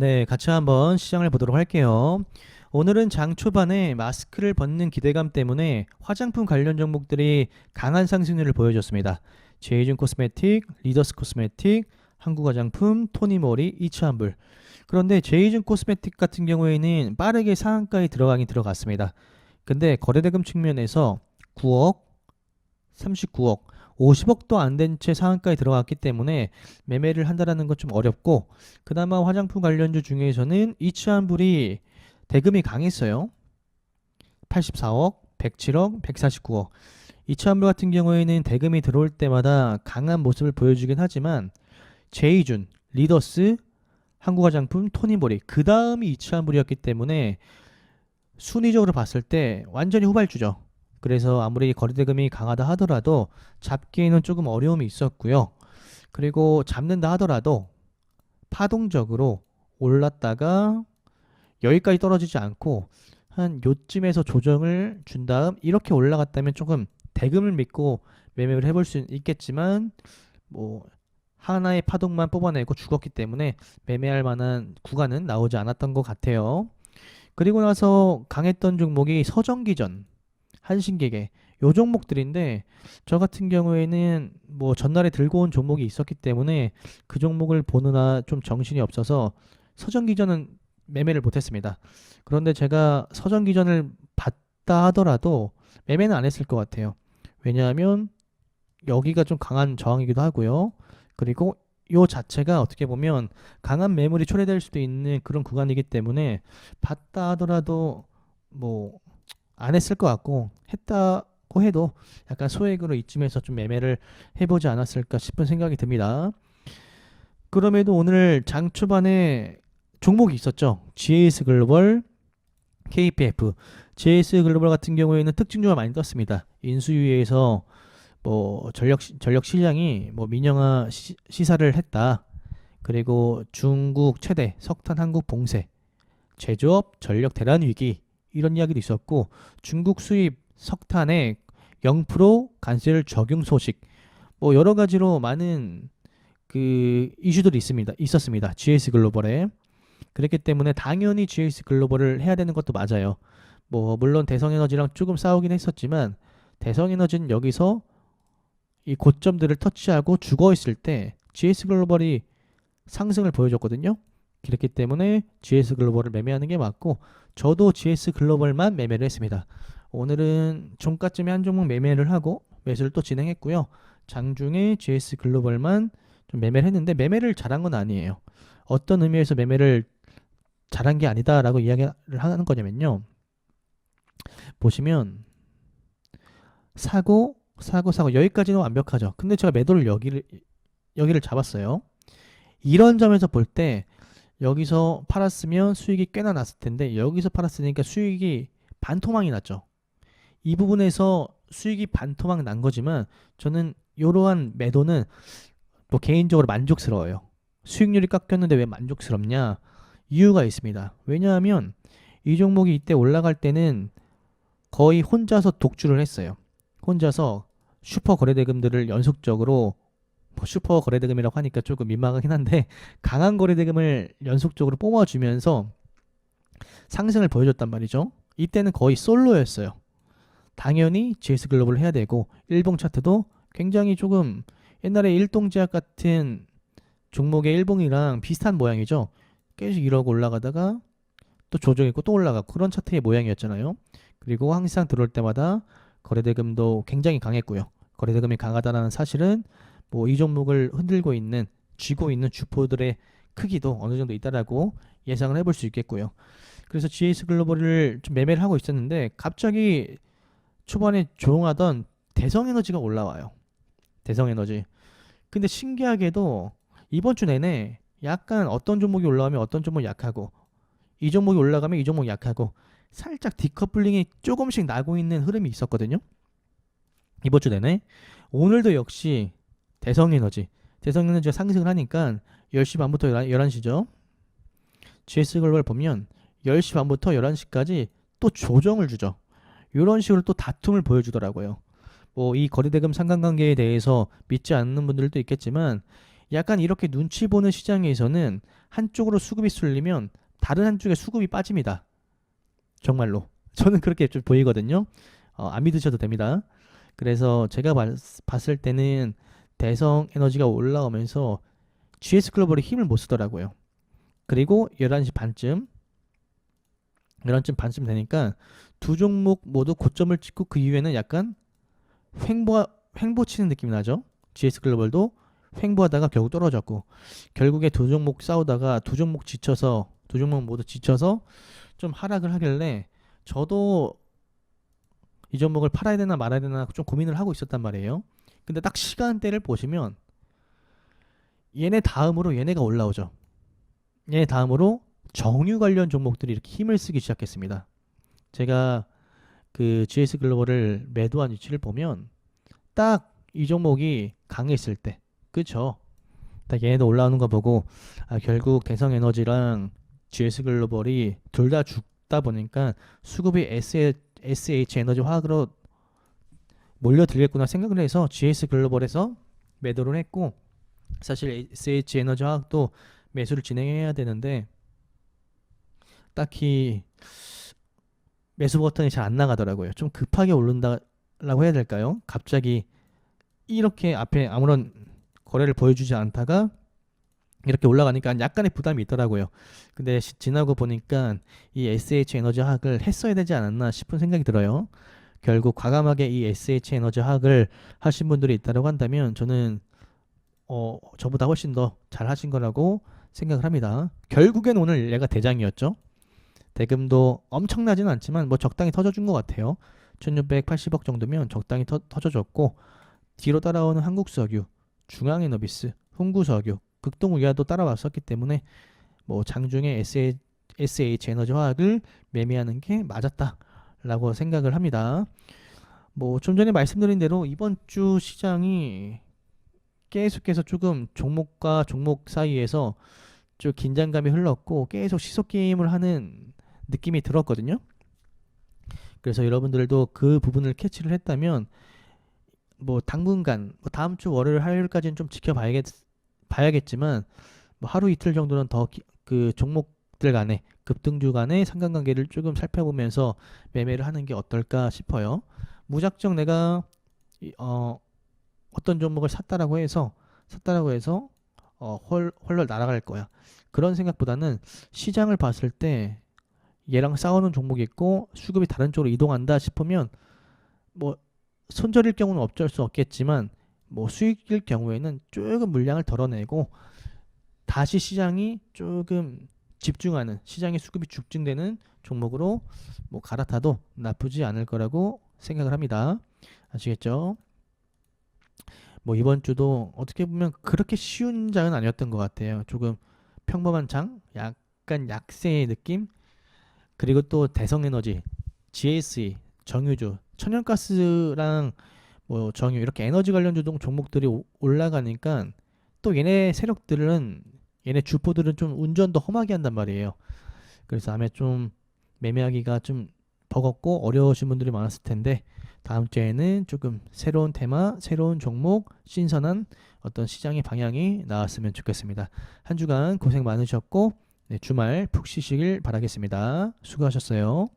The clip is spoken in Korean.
네, 같이 한번 시장을 보도록 할게요. 오늘은 장 초반에 마스크를 벗는 기대감 때문에 화장품 관련 종목들이 강한 상승률을 보여줬습니다. 제이준 코스메틱, 리더스 코스메틱, 한국화장품, 토니모리, 이츠한불. 그런데 제이준 코스메틱 같은 경우에는 빠르게 상한가에 들어가긴 들어갔습니다. 근데 거래대금 측면에서 9억, 39억, 50억도 안 된 채 상한가에 들어갔기 때문에 매매를 한다라는 건 좀 어렵고 그나마 화장품 관련주 중에서는 이츠한불이 대금이 강했어요. 84억, 107억, 149억. 이츠한불 같은 경우에는 대금이 들어올 때마다 강한 모습을 보여주긴 하지만 제이준, 리더스, 한국화장품, 토니모리 그 다음이 이츠한불이었기 때문에 순위적으로 봤을 때 완전히 후발주죠. 그래서 아무리 거래대금이 강하다 하더라도 잡기에는 조금 어려움이 있었고요. 그리고 잡는다 하더라도 파동적으로 올랐다가 여기까지 떨어지지 않고 한 요쯤에서 조정을 준 다음 이렇게 올라갔다면 조금 대금을 믿고 매매를 해볼 수 있겠지만 뭐 하나의 파동만 뽑아내고 죽었기 때문에 매매할 만한 구간은 나오지 않았던 것 같아요. 그리고 나서 강했던 종목이 서정기전, 한신기계 요 종목들인데 저 같은 경우에는 뭐 전날에 들고 온 종목이 있었기 때문에 그 종목을 보느라 좀 정신이 없어서 서정기전은 매매를 못했습니다. 그런데 제가 서정기전을 봤다 하더라도 매매는 안 했을 것 같아요. 왜냐하면 여기가 좀 강한 저항이기도 하고요. 그리고 요 자체가 어떻게 보면 강한 매물이 초래될 수도 있는 그런 구간이기 때문에 봤다 하더라도 뭐 안 했을 것 같고 했다고 해도 약간 소액으로 이쯤에서 좀 매매를 해보지 않았을까 싶은 생각이 듭니다. 그럼에도 오늘 장 초반에 종목이 있었죠. GS 글로벌, KPF, GS 글로벌 같은 경우에는 특징주가 많이 떴습니다. 인수위에서 뭐 전력 시- 전력 시장이 뭐 민영화 시, 시사를 했다. 그리고 중국 최대 석탄 한국 봉쇄, 제조업 전력 대란 위기 이런 이야기도 있었고 중국 수입 석탄의 0% 관세를 적용 소식 뭐 여러 가지로 많은 그 이슈들이 있습니다. 있었습니다. GS 글로벌에 그렇기 때문에 당연히 GS 글로벌을 해야 되는 것도 맞아요. 뭐 물론 대성에너지랑 조금 싸우긴 했었지만 대성에너지는 여기서 이 고점들을 터치하고 죽어 있을 때 GS 글로벌이 상승을 보여줬거든요. 그렇기 때문에 GS 글로벌을 매매하는 게 맞고 저도 GS 글로벌만 매매를 했습니다. 오늘은 종가쯤에 한 종목 매매를 하고 매수를 또 진행했고요. 장중에 GS 글로벌만 좀 매매를 했는데 매매를 잘한 건 아니에요. 어떤 의미에서 매매를 잘한 게 아니다라고 이야기를 하는 거냐면요. 보시면 사고 사고 사고 여기까지는 완벽하죠. 근데 제가 매도를 여기를 여기를 잡았어요. 이런 점에서 볼 때 여기서 팔았으면 수익이 꽤나 났을 텐데 여기서 팔았으니까 수익이 반토막이 났죠. 이 부분에서 수익이 반토막 난 거지만 저는 이러한 매도는 뭐 개인적으로 만족스러워요. 수익률이 깎였는데 왜 만족스럽냐? 이유가 있습니다. 왜냐하면 이 종목이 이때 올라갈 때는 거의 혼자서 독주를 했어요. 혼자서 슈퍼 거래대금들을 연속적으로 뭐 슈퍼 거래대금이라고 하니까 조금 민망하긴 한데 강한 거래대금을 연속적으로 뽑아주면서 상승을 보여줬단 말이죠. 이때는 거의 솔로였어요. 당연히 GS 글로벌을 해야 되고 일봉 차트도 굉장히 조금 옛날에 일동제약 같은 종목의 일봉이랑 비슷한 모양이죠. 계속 이러고 올라가다가 또 조정했고 또 올라가고 그런 차트의 모양이었잖아요. 그리고 항상 들어올 때마다 거래대금도 굉장히 강했고요. 거래대금이 강하다는 사실은 뭐 이 종목을 흔들고 있는 쥐고 있는 주포들의 크기도 어느 정도 있다라고 예상을 해볼 수 있겠고요. 그래서 GS 글로벌을 좀 매매를 하고 있었는데 갑자기 초반에 조용하던 대성에너지가 올라와요. 대성에너지. 근데 신기하게도 이번 주 내내 약간 어떤 종목이 올라가면 어떤 종목이 약하고 이 종목이 올라가면 이 종목이 약하고 살짝 디커플링이 조금씩 나고 있는 흐름이 있었거든요. 이번 주 내내 오늘도 역시 대성 에너지 대성 에너지가 상승을 하니까 10시 반부터 11 시죠. GS 글로벌 보면 10시 반부터 11시까지 또 조정을 주죠. 이런 식으로 또 다툼을 보여주더라고요. 뭐 이 거래대금 상관관계에 대해서 믿지 않는 분들도 있겠지만 약간 이렇게 눈치 보는 시장에서는 한쪽으로 수급이 쏠리면 다른 한쪽에 수급이 빠집니다. 정말로. 저는 그렇게 좀 보이거든요. 어, 안 믿으셔도 됩니다. 그래서 제가 봤, 봤을 때는 대성 에너지가 올라오면서 GS 글로벌이 힘을 못 쓰더라고요. 그리고 11시 반쯤 11시 반쯤 되니까 두 종목 모두 고점을 찍고 그 이후에는 약간 횡보 횡보 치는 느낌이 나죠. GS 글로벌도 횡보하다가 결국 떨어졌고 결국에 두 종목 싸우다가 두 종목 지쳐서 두 종목 모두 지쳐서 좀 하락을 하길래 저도 이 종목을 팔아야 되나 말아야 되나 좀 고민을 하고 있었단 말이에요. 근데 딱 시간대를 보시면 얘네 다음으로 얘네가 올라오죠. 얘네 다음으로 정유 관련 종목들이 이렇게 힘을 쓰기 시작했습니다. 제가 그 GS 글로벌을 매도한 위치를 보면 딱 이 종목이 강했을 때, 그쵸? 딱 얘네도 올라오는 거 보고 아, 결국 대성 에너지랑 GS 글로벌이 둘 다 죽다 보니까 수급이 SH 에너지 화학으로 몰려들겠구나 생각을 해서 GS 글로벌에서 매도를 했고 사실 SH 에너지 화학도 매수를 진행해야 되는데 딱히 매수 버튼이 잘 안 나가더라고요. 좀 급하게 오른다라고 해야 될까요? 갑자기 이렇게 앞에 아무런 거래를 보여주지 않다가 이렇게 올라가니까 약간의 부담이 있더라고요. 근데 시- 지나고 보니까 이 SH 에너지 화학을 했어야 되지 않았나 싶은 생각이 들어요. 결국 과감하게 이 SH 에너지 화학을 하신 분들이 있다고 한다면 저는 어, 저보다 훨씬 더 잘하신 거라고 생각을 합니다. 결국엔 오늘 얘가 대장이었죠. 대금도 엄청나지는 않지만 뭐 적당히 터져준 것 같아요. 1680억 정도면 적당히 터, 터져줬고 뒤로 따라오는 한국석유, 중앙에너비스, 흥구석유, 극동의아도 따라왔었기 때문에 뭐 장중에 SH, SH 에너지 화학을 매매하는 게 맞았다 라고 생각을 합니다. 뭐 좀 전에 말씀드린 대로 이번 주 시장이 계속해서 조금 종목과 종목 사이에서 좀 긴장감이 흘렀고 계속 시속 게임을 하는 느낌이 들었거든요. 그래서 여러분들도 그 부분을 캐치를 했다면 뭐 당분간 뭐 다음 주 월요일 화요일까지는 좀 지켜봐야겠 봐야겠지만 뭐 하루 이틀 정도는 더 그 종목 들 간의 급등주 간의 상관관계를 조금 살펴보면서 매매를 하는 게 어떨까 싶어요. 무작정 내가 이- 어 어떤 종목을 샀다라고 해서 샀다라고 해서 어, 헐, 헐헐 날아갈 거야. 그런 생각보다는 시장을 봤을 때 얘랑 싸우는 종목이 있고 수급이 다른 쪽으로 이동한다 싶으면 뭐 손절일 경우는 어쩔 수 없겠지만 뭐 수익일 경우에는 조금 물량을 덜어내고 다시 시장이 조금 집중하는 시장의 수급이 죽중되는 종목으로 뭐 갈아타도 나쁘지 않을 거라고 생각을 합니다. 아시겠죠? 뭐 이번 주도 어떻게 보면 그렇게 쉬운 장은 아니었던 것 같아요. 조금 평범한 장, 약간 약세의 느낌. 그리고 또 대성에너지, GSE, 정유주, 천연가스랑 뭐 정유 이렇게 에너지 관련 주동 종목들이 오- 올라가니까 또 얘네 세력들은 얘네 주포들은 좀 운전도 험하게 한단 말이에요. 그래서 아마 좀 매매하기가 좀 버겁고 어려우신 분들이 많았을 텐데 다음 주에는 조금 새로운 테마, 새로운 종목, 신선한 어떤 시장의 방향이 나왔으면 좋겠습니다. 한 주간 고생 많으셨고 네, 주말 푹 쉬시길 바라겠습니다. 수고하셨어요.